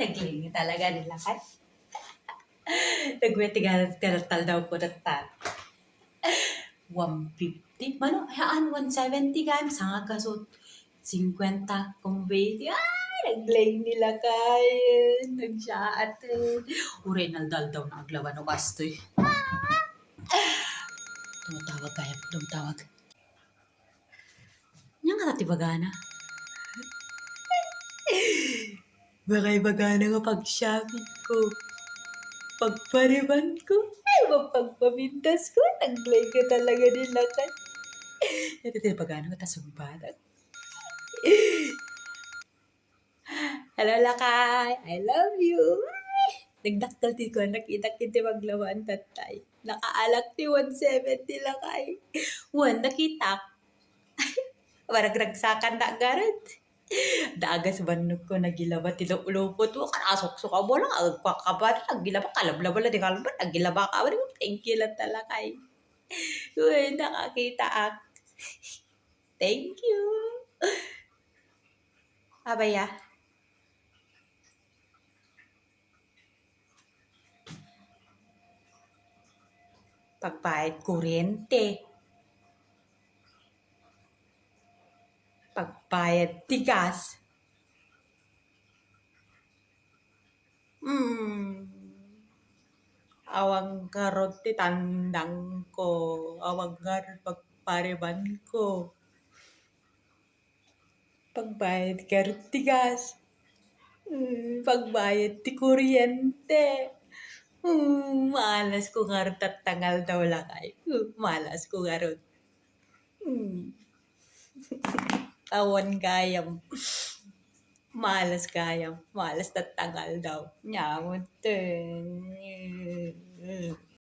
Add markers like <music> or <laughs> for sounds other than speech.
naglingi talaga nila kay. <laughs> Nagwetigal-tal daw po na ta. 150. Mano, hayaan 170 kami. Sanga kasot. 50 kung 20. Ay, naglaying nila kay. Nagsaat. Ure, naldal daw na aglawan o kastoy. Tumatawag kaya. Tumatawag. Nga nga tibagana. Bakay bagana nga pag-shopping ko. Pagpariban ko. Ay, mapagpabintas ko. Naglay ka talaga nila <laughs> ka. Ito din pagano ka tasumbaran. <laughs> Hello, Lakay. I love you. <laughs> Nagdaktal ti ko. Nakita kita maglawan tatay. Nakaalak ti 170 Lakay. One, nakita. Maragragsakan na garad. Daagas bannog ko nagilabat ti lupot mo kanasok so ka mo lang agpakabat nagilaba kalablaba lang di kalaba nagilaba ka. Mo thank you lang talaga kay Uy, nakakita ak thank you. Abaya. Pagbayad kuryente pagbayad tigas. Hmm. Awang karot ti tandang ko. Awang karot pagpariban ko. Pagbayad karot tigas. Hmm. Pagbayad ti kuryente. Hmm. Malas ko karot at tangal daw lakay. Hmm. Malas ko karot. Hmm. <laughs> tawon gayam. Malas gayam. Malas na tagal daw. Nyamot.